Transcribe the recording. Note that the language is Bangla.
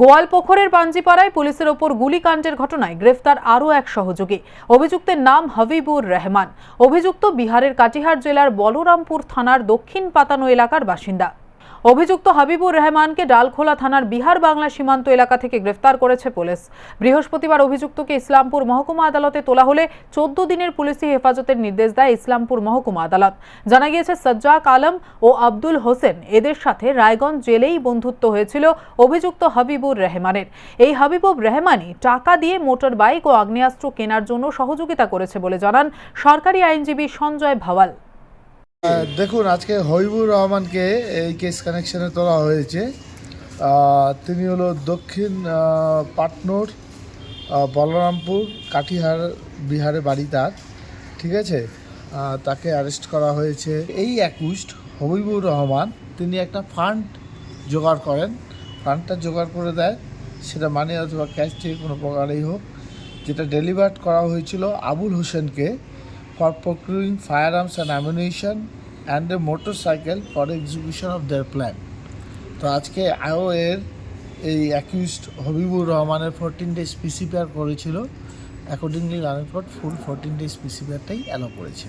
গোয়ালপোখরের পাঞ্জিপাড়ায় পুলিশের ওপর গুলিকাণ্ডের ঘটনায় গ্রেফতার আরও এক সহযোগী। অভিযুক্তের নাম হাবিবুর রহমান। অভিযুক্ত বিহারের কাটিহার জেলার বলরামপুর থানার দক্ষিণ পাতানো এলাকার বাসিন্দা। অভিযুক্ত হাবিবুর রহমানকে ডালখোলা থানার বিহার বাংলা সীমান্ত এলাকা থেকে গ্রেফতার করেছে পুলিশ। বৃহস্পতিবার অভিযুক্তকে ইসলামপুর মহকুমা আদালতে তোলা হলে চোদ্দ দিনের পুলিশি হেফাজতের নির্দেশ দেয় ইসলামপুর মহকুমা আদালত। জানা গিয়েছে সজ্জাক আলম ও আব্দুল হোসেন এদের সাথে রায়গঞ্জ জেলেই বন্ধুত্ব হয়েছিল অভিযুক্ত হাবিবুর রহমানের। এই হাবিবুর রহমানই টাকা দিয়ে মোটর বাইক ও আগ্নেয়াস্ত্র কেনার জন্য সহযোগিতা করেছে বলে জানান সরকারি আইনজীবী সঞ্জয় ভাওয়াল। দেখুন, আজকে হবিবুর রহমানকে এই কেস কানেকশনে তোলা হয়েছে। তিনি হলো দক্ষিণ পাটনোর বলরামপুর কাঠিহার বিহারে বাড়ি তার, ঠিক আছে? তাকে অ্যারেস্ট করা হয়েছে। এই অ্যাকুস্ট হবিবুর রহমান তিনি একটা ফান্ড জোগাড় করেন। ফান্ডটা জোগাড় করে দেয়, সেটা মানি অথবা ক্যাশ থেকে কোনো প্রকারেই হোক। যেটা ডেলিভার্ড করা হয়েছিল আবুল হোসেনকে for procuring firearms and ammunition, and a motorcycle for execution of their plan. তো আজকে আইওএর এই অ্যাকিউজড হবিবুর রহমানের ফোরটিন ডেজ পিসিপিআর করেছিল। অ্যাকর্ডিংলি রানের ফুল ফোরটিন ডেজ পিসিপিআরটাই অ্যালো করেছে।